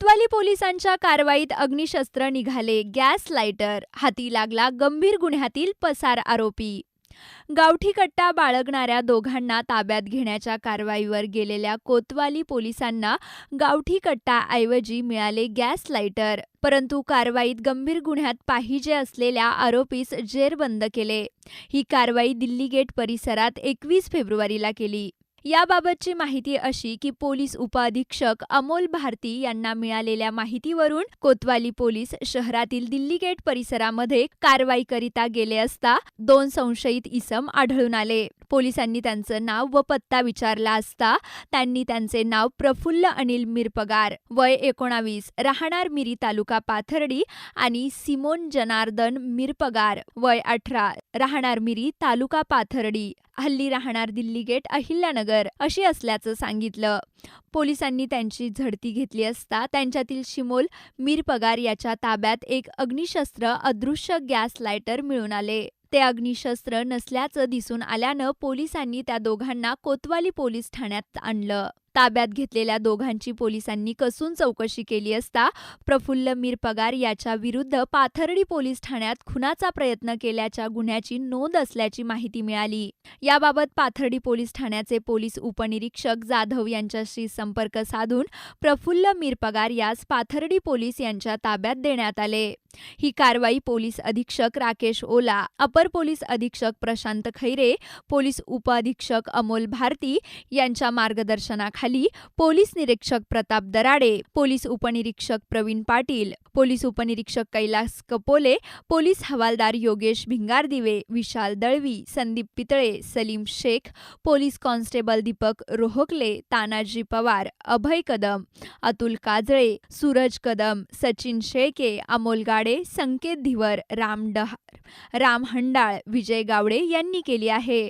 कोतवाली पोलिसांच्या कारवाईत अग्निशस्त्र निघाले. गॅस लायटर हाती लागला गंभीर गुन्ह्यातील पसार आरोपी. गावठी कट्टा बाळगणाऱ्या दोघांना ताब्यात घेण्याच्या कारवाईवर गेलेल्या कोतवाली पोलिसांना गावठी कट्टाऐवजी मिळाले गॅस लायटर परंतु कारवाईत गंभीर गुन्ह्यात पाहिजे असलेल्या आरोपीस जेरबंद केले. ही कारवाई दिल्ली गेट परिसरात एकवीस फेब्रुवारीला केली. याबाबतची माहिती अशी की पोलीस उपअधीक्षक अमोल भारती यांना मिळालेल्या माहितीवरून कोतवाली पोलीस शहरातील दिल्ली गेट परिसरामध्ये कारवाईकरिता गेले असता दोन संशयित इसम आढळून आले. पोलिसांनी त्यांचं नाव व पत्ता विचारला असता त्यांनी त्यांचे नाव प्रफुल्ल अनिल मिरपगार वय एकोणावीस राहणार मिरी तालुका पाथर्डी आणि सिमोन जनार्दन मिरपगार वय अठरा राहणार मिरी तालुका पाथर्डी हल्ली राहणार दिल्ली गेट अहिल्यानगर अशी असल्याचं सांगितलं. पोलिसांनी त्यांची झडती घेतली असता त्यांच्यातील शिमोल मीर पगार याच्या ताब्यात एक अग्निशस्त्र अदृश्य गॅस लायटर मिळून आले. ते अग्निशस्त्र नसल्याचं दिसून आल्यानं पोलिसांनी त्या दोघांना कोतवाली पोलीस ठाण्यात आणलं. ताब्यात घेतलेल्या दोघांची पोलिसांनी कसून चौकशी केली असता प्रफुल्ल मिरपगार याच्या विरुद्ध पाथर्डी पोलीस ठाण्यात खुनाचा प्रयत्न केल्याच्या गुन्ह्याची नोंद असल्याची माहिती मिळाली. याबाबत पाथर्डी पोलीस ठाण्याचे पोलीस उपनिरीक्षक जाधव यांच्याशी संपर्क साधून प्रफुल्ल मिरपगार यास पाथर्डी पोलीस यांच्या ताब्यात देण्यात आले. ही कारवाई पोलीस अधीक्षक राकेश ओला अपर पोलीस अधीक्षक प्रशांत खैरे पोलीस उपअधीक्षक अमोल भारती यांच्या मार्गदर्शनाखाली पोलीस निरीक्षक प्रताप दराडे पोलीस उपनिरीक्षक प्रवीण पाटील पोलीस उपनिरीक्षक कैलास कपोले पोलीस हवालदार योगेश भिंगारदिवे विशाल दळवी संदीप पितळे सलीम शेख पोलीस कॉन्स्टेबल दीपक रोहकले तानाजी पवार अभय कदम अतुल काजळे सूरज कदम सचिन शेळके अमोल गाडे संकेत धिवर राम डहार राम हंडाळ विजय गावडे यांनी केली आहे.